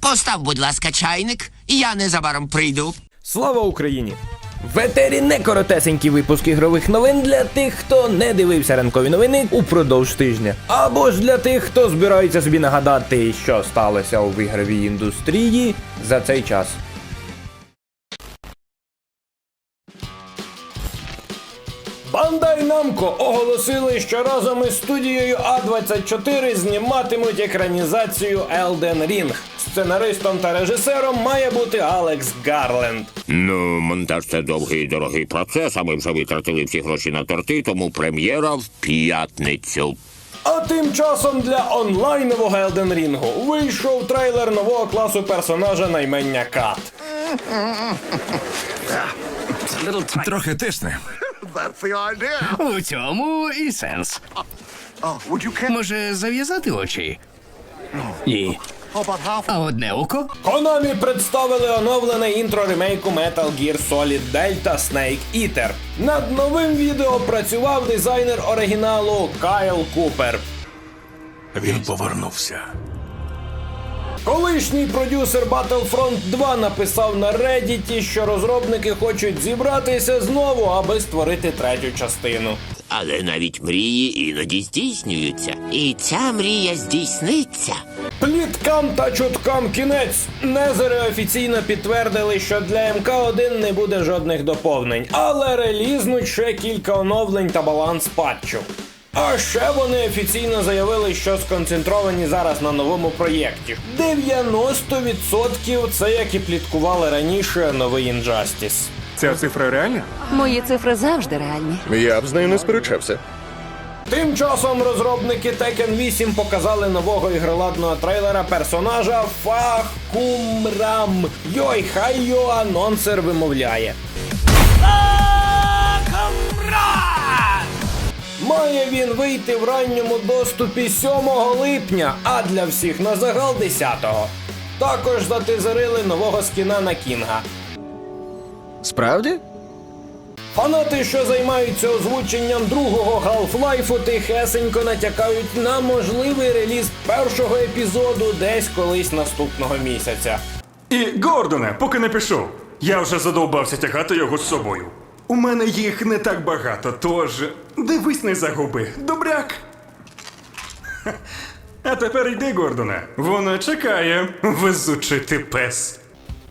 Постав, будь ласка, чайник, і я незабаром прийду. Слава Україні! В етері не коротесенький випуск ігрових новин для тих, хто не дивився ранкові новини упродовж тижня. Або ж для тих, хто збирається собі нагадати, що сталося у ігровій індустрії за цей час. Бандай Намко оголосили, що разом із студією А24 зніматимуть екранізацію Elden Ring. Сценаристом та режисером має бути Алекс Гарленд. Ну, монтаж це довгий і дорогий процес, а ми вже витратили всі гроші на торти, тому прем'єра в п'ятницю. А тим часом для онлайнового Elden Ring вийшов трейлер нового класу персонажа на імення Кат. Трохи тисне. У цьому і сенс. Oh? Може, зав'язати очі? Ні. А одне око? Konami представили оновлене інтро ремейку Metal Gear Solid Delta Snake Eater. Над новим відео працював дизайнер оригіналу Кайл Купер. Він повернувся. Колишній продюсер Battlefront 2 написав на Reddit, що розробники хочуть зібратися знову, аби створити третю частину. Але навіть мрії іноді здійснюються. І ця мрія здійсниться. Пліткам та чуткам кінець. Незери офіційно підтвердили, що для МК1 не буде жодних доповнень, але релізнуть ще кілька оновлень та баланс патчу. А ще вони офіційно заявили, що сконцентровані зараз на новому проєкті. 90% це як і пліткували раніше новий Injustice. Ця цифра реальна? Мої цифри завжди реальні. Я б з нею не сперечався. Тим часом розробники Tekken 8 показали нового ігроладного трейлера персонажа Фахкумрам. Йой, хай його анонсер вимовляє. Має він вийти в ранньому доступі 7 липня, а для всіх на загал 10-го. Також затизерили нового скіна на Кінга. Справді? Фанати, що займаються озвученням другого Half-Life, тихесенько натякають на можливий реліз першого епізоду десь колись наступного місяця. І Гордоне, поки не пішов. Я вже задовбався тягати його з собою. У мене їх не так багато, тож дивись не загуби. Добряк. А тепер йди, Гордоне. Вона чекає, везучий ти пес.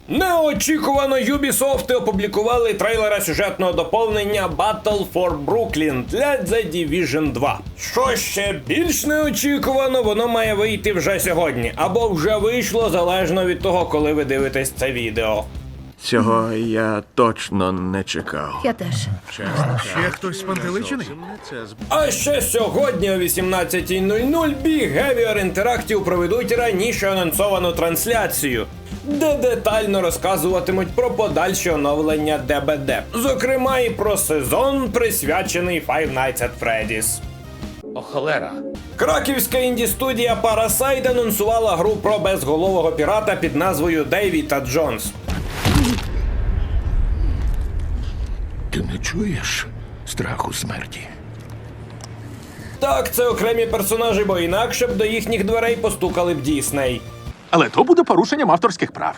Неочікувано Ubisoft опублікували трейлера сюжетного доповнення Battle for Brooklyn для The Division 2. Що ще більш неочікувано, воно має вийти вже сьогодні, або вже вийшло залежно від того, коли ви дивитесь це відео. Цього я точно не чекав. Я теж. Ще хтось спантеличений? А ще сьогодні о 18.00 Behavior Interactive проведуть раніше анонсовану трансляцію, де детально розказуватимуть про подальше оновлення ДБД, зокрема і про сезон, присвячений Five Nights at Freddy's. О, холера. Краківська інді-студія Parasite анонсувала гру про безголового пірата під назвою Дейві та Джонс. Ти не чуєш страху смерті? Так, це окремі персонажі, бо інакше б до їхніх дверей постукали б Дісней. Але то буде порушенням авторських прав.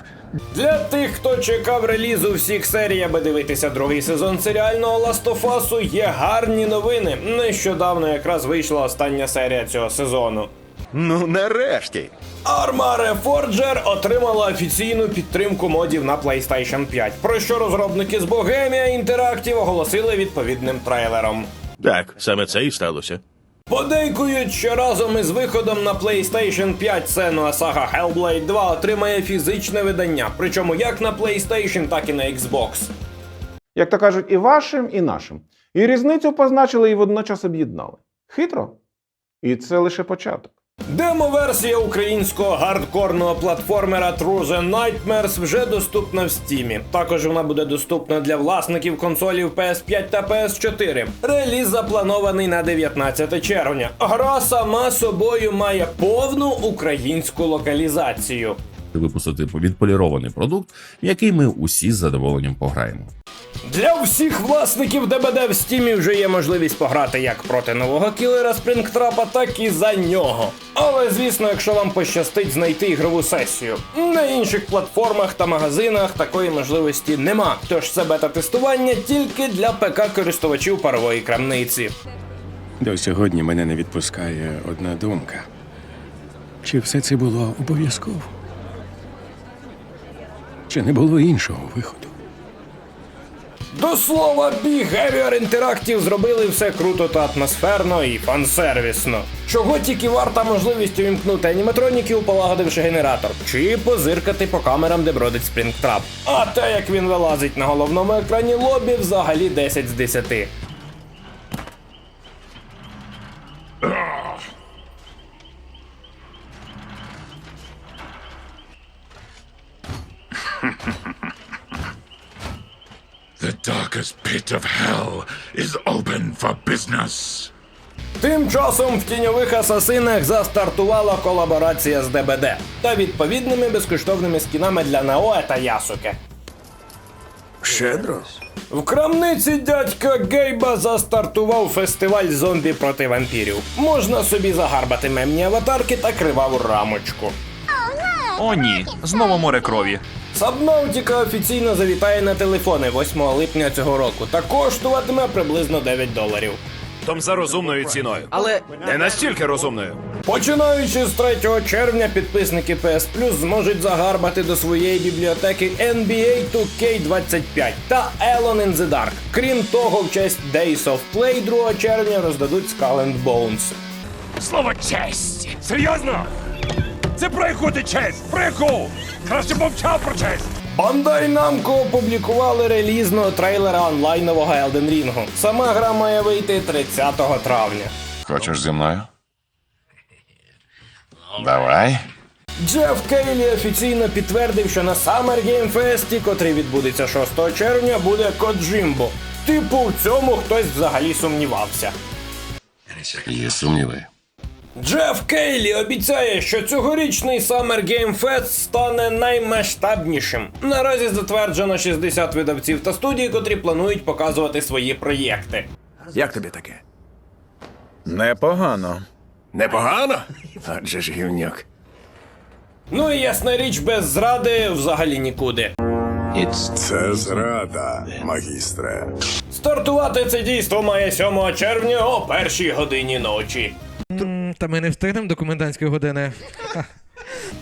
Для тих, хто чекав релізу всіх серій, аби дивитися другий сезон серіального Us, є гарні новини. Нещодавно якраз вийшла остання серія цього сезону. Ну, нарешті. Arma Reforger отримала офіційну підтримку модів на PlayStation 5, про що розробники з Bohemia Interactive оголосили відповідним трейлером. Так, саме це і сталося. Подейкують, що разом із виходом на PlayStation 5 Senua Saga Hellblade 2 отримає фізичне видання, причому як на PlayStation, так і на Xbox. як то кажуть, і вашим, і нашим. І різницю позначили і водночас об'єднали. Хитро. І це лише початок. Демо-версія українського гардкорного платформера True the Nightmares вже доступна в стімі. Також вона буде доступна для власників консолів PS5 та PS4. Реліз запланований на 19 червня. Гра сама собою має повну українську локалізацію. випустити відполірований продукт, який ми усі з задоволенням пограємо. Для всіх власників ДБД в стімі вже є можливість пограти як проти нового кілера Спрінгтрапа, так і за нього. Але звісно, якщо вам пощастить знайти ігрову сесію. На інших платформах та магазинах такої можливості нема. Тож це бета-тестування тільки для ПК-користувачів парової крамниці. До сьогодні мене не відпускає одна думка. Чи все це було обов'язково? Чи не було іншого виходу? До слова, Behavior Interactive зробили все круто та атмосферно і фансервісно. Чого тільки варта можливість увімкнути аніматроніків, полагодивши генератор, чи позиркати по камерам, де бродить спрінгтрап. А те, як він вилазить на головному екрані лобі, взагалі 10 з 10. The darkest pit of hell is open for business. Тим часом в тіньових асасинах застартувала колаборація з ДБД та відповідними безкоштовними скінами для Наоe та Ясуке. Щедро. В крамниці дядька Гейба застартував фестиваль зомбі проти вампірів. Можна собі загарбати мемні аватарки та криваву рамочку. О, ні, знову море крові. Сабнаутіка офіційно завітає на телефони 8 липня цього року та коштуватиме приблизно 9 доларів. Том за розумною ціною. Але не настільки розумною. Починаючи з 3 червня, підписники PS Plus зможуть загарбати до своєї бібліотеки NBA 2K25 та Elon in the Dark. Крім того, в честь Days of Play 2 червня роздадуть Skull and Bones. Слово честь! Серйозно? Це про яку ти честь? Про яку? Краще мовчав про честь! Bandai Namco опублікували релізного трейлера онлайнового Elden Ring. Сама гра має вийти 30 травня. Хочеш зі мною? Давай. Джеф Кейлі офіційно підтвердив, що на Summer Game Fest, котрий відбудеться 6 червня, буде Коджимбо. Типу, в цьому хтось взагалі сумнівався. Є сумніви. Джеф Кейлі обіцяє, що цьогорічний Summer Game Fest стане наймасштабнішим. Наразі затверджено 60 видавців та студій, котрі планують показувати свої проєкти. Як тобі таке? Непогано. Непогано? Адже ж гівняк. Ну і ясна річ, без зради взагалі нікуди. Це зрада, магістре. Стартувати це дійство має 7 червня о першій годині ночі. Та ми не встигнемо до комендантської години.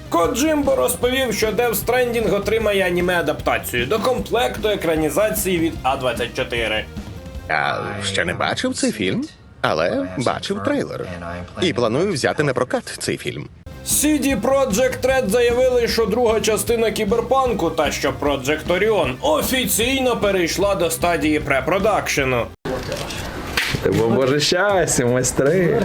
Коджимбо розповів, що Death Stranding отримає аніме-адаптацію до комплекту екранізації від А24. Я ще не бачив цей фільм, але бачив трейлер. І планую взяти на прокат цей фільм. CD Projekt Red заявили, що друга частина кіберпанку, та що Project Orion, офіційно перейшла до стадії препродакшену. Бо боже щастя, майстри.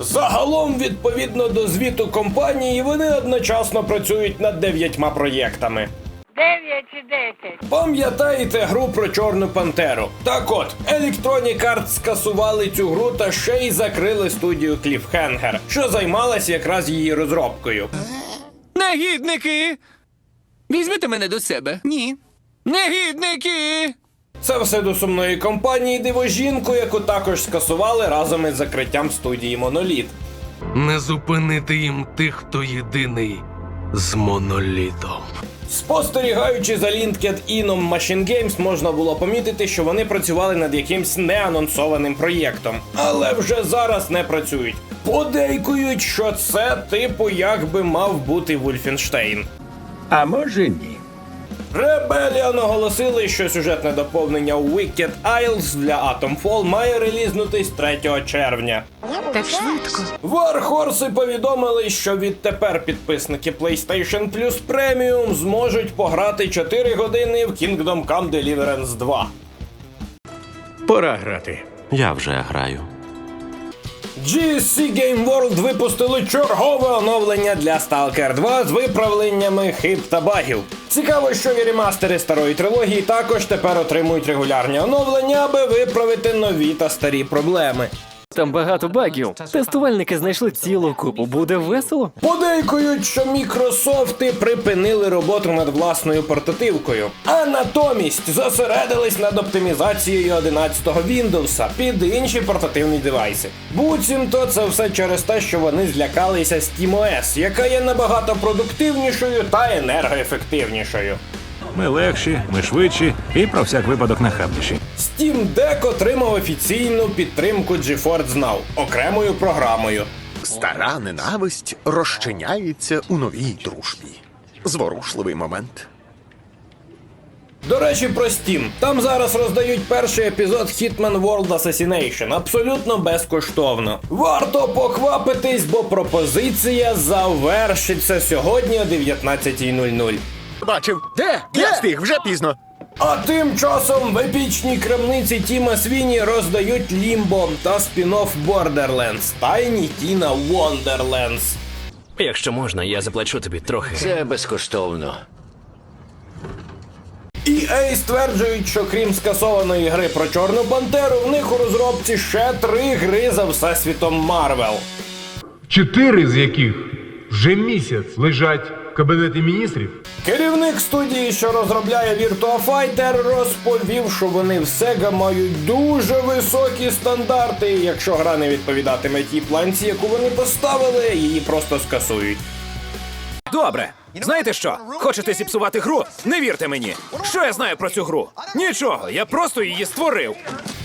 Загалом, відповідно до звіту компанії, вони одночасно працюють над дев'ятьма проєктами. 9 чи 10. Пам'ятаєте гру про Чорну Пантеру? Так от, Electronic Arts скасували цю гру та ще й закрили студію Cliffhanger, що займалась якраз її розробкою. Негідники! Візьмете мене до себе. Ні. Негідники! Це все до сумної компанії Дивожінку, яку також скасували разом із закриттям студії Моноліт. Не зупинити їм тих, хто єдиний з монолітом. Спостерігаючи за LinkedIn Machine Games, можна було помітити, що вони працювали над якимсь неанонсованим проєктом, але вже зараз не працюють. Подейкують, що це типу як би мав бути Вульфенштейн. А може ні. Rebellion оголосили, що сюжетне доповнення Wicked Isles для Atomfall має релізнутись 3 червня. Так швидко. Warhorse повідомили, що відтепер підписники PlayStation Plus Premium зможуть пограти 4 години в Kingdom Come Deliverance 2. Пора грати. Я вже граю. GSC Game World випустили чергове оновлення для Stalker 2 з виправленнями хиб та багів. Цікаво, що і ремастери старої трилогії також тепер отримують регулярні оновлення, аби виправити нові та старі проблеми. Там багато багів. Тестувальники знайшли цілу купу. Буде весело. Подейкують, що мікрософти припинили роботу над власною портативкою, а натомість зосередились над оптимізацією 11-го Windows під інші портативні девайси. Буцімто це все через те, що вони злякалися SteamOS, яка є набагато продуктивнішою та енергоефективнішою. Ми легші, ми швидші і про всяк випадок нахабніші. Steam Deck отримав офіційну підтримку GeForce Now окремою програмою. Стара ненависть розчиняється у новій дружбі. Зворушливий момент. До речі, про Steam. Там зараз роздають перший епізод Hitman World Assassination абсолютно безкоштовно. Варто поквапитись, бо пропозиція завершиться сьогодні о 19.00. Бачив. Де? Я встиг, вже пізно. А тим часом в епічній крамниці Тіма Свіні роздають Limbo та спін-офф Borderlands Tiny Tina Wonderlands. Якщо можна, я заплачу тобі трохи. Це безкоштовно. EA стверджують, що крім скасованої гри про Чорну Пантеру, в них у розробці ще три гри за всесвітом Марвел. Чотири з яких вже місяць лежать кабінеті міністрів. Керівник студії, що розробляє Virtua Fighter, розповів, що вони в Sega мають дуже високі стандарти. Якщо гра не відповідатиме тій планці, яку вони поставили, її просто скасують. Добре. Знаєте що? Хочете зіпсувати гру? Не вірте мені. Що я знаю про цю гру? Нічого, я просто її створив.